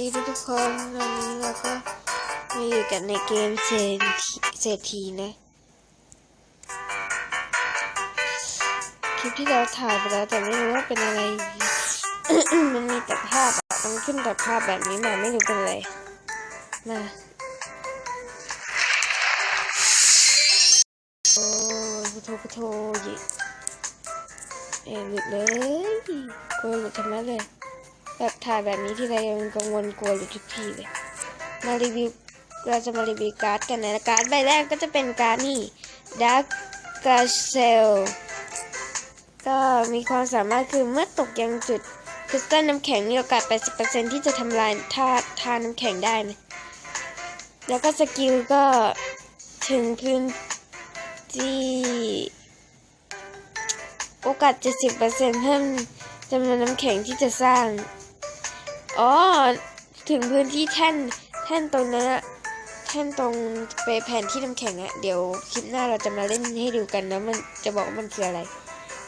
ดีทุกคนวันนี้เราก็มาอยู่กันในเกมเศรษฐีเศรษฐีนะคลิปที่เราถ่ายไปแล้วแต่ไม่รู้ว่าเป็นอะไร มันมีแต่ภาพอะมันขึ้นแต่ภาพแบบนี้มาไม่รู้เป็นอะไรมาโอ้ยพุทโธพุทโธยิเอ็หลุดเลยกลัวหลุดทำไมเลย แบบถ่ายแบบนี้ที่ไรยังกังวลกลัวหลุดทุกทีเลย มารีวิวเราจะมารีวิวการ์ดกันนะการ์ดใบแรกก็จะเป็นการ์ดนี่ดักกาเซลก็มีความสามารถคือเมื่อตกยังจุดคริสตัลน้ำแข็งมีโอกาส 80%ที่จะทำลายธาตุธาน้ำแข็งได้นะแล้วก็สกิลก็ถึงพื้นที่โอกาส 70%เพิ่มจำนวนน้ำแข็งที่จะสร้าง อ๋อ ถึงพื้นที่แท่นแท่นตรงนั้นอะแท่นตรงไปแผ่นที่น้ำแข็งอะเดี๋ยวคลิปหน้าเราจะมาเล่นให้ดูกันนะมันจะบอกว่ามันคืออะไร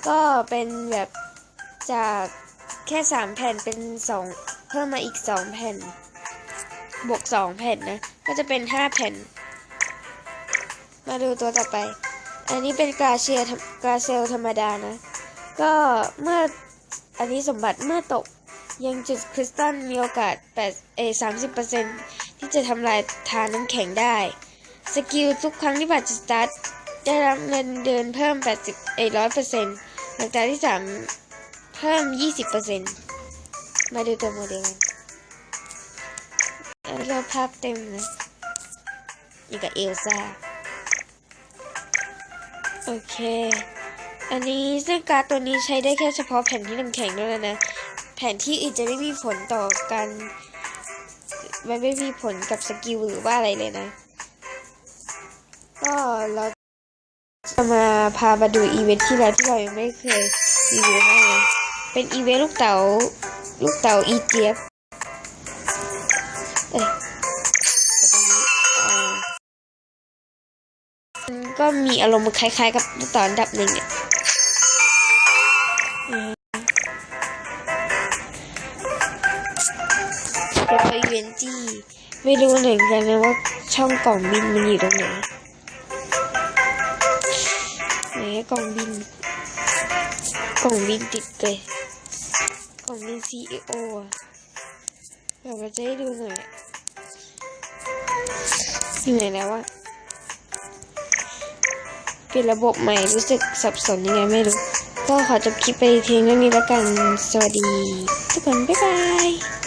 ก็เป็นแบบจากแค่สามแผ่นเป็นสองเพิ่มมาอีกสองแผ่น บวกสองแผ่นนะ ก็จะเป็นห้าแผ่น มาดูตัวต่อไป อันนี้เป็นกาเชียกาเซลธรรมดานะ ก็เมื่ออันนี้สมบัติเมื่อตก ยังจุดคริสตัลมีโอกาส8เอ30%ที่จะทำลายทานน้ำแข็งได้ สกิลทุกครั้งที่บัตรจะสตาร์ทได้รับเงินเดือนเพิ่ม 80เอ้ร้อยเปอร์เซนหลังจากที่ 3 เพิ่ม 20เปอร์เซนมาดูตัวโมเดลกันอันนี้ก็ภาพเต็มนะอยู่กับเอลซ่า โอเคอันนี้ซึ่งการ์ดตัวนี้ใช้ได้แค่เฉพาะแผ่นที่น้ำแข็งเท่านั้นนะ แผนที่อื่นจะไม่มีผลต่อการมันไม่มีผลกับสกิลหรือว่าอะไรเลยนะ ก็เราจะมาพามาดูอีเวนท์ที่แล้วที่เรายังไม่เคยรีวิวให้นะเป็นอีเวนต์ลูกเต๋าลูกเต๋าอีเจี๊ยบเอ้ยก็มีอารมณ์คล้ายๆ กับตอนดับหนึ่งเนี่ย อืมแล้วก็อีเวนท์ที่ไม่รู้เหมือนกันนะว่าช่องกล่องบินมันอยู่ตรงไหนไหนกล่องบิน กล่องบินติดเลยกล่องบิน CEO อะเดี๋ยวเราจะให้ดูหน่อยอยู่ไหนแล้วอะเป็นระบบใหม่รู้สึกสับสนยังไงไม่รู้ ก็ขอจบคลิปไปเพียงเท่านี้แล้วกัน สวัสดี ทุกคน บ๊ายบาย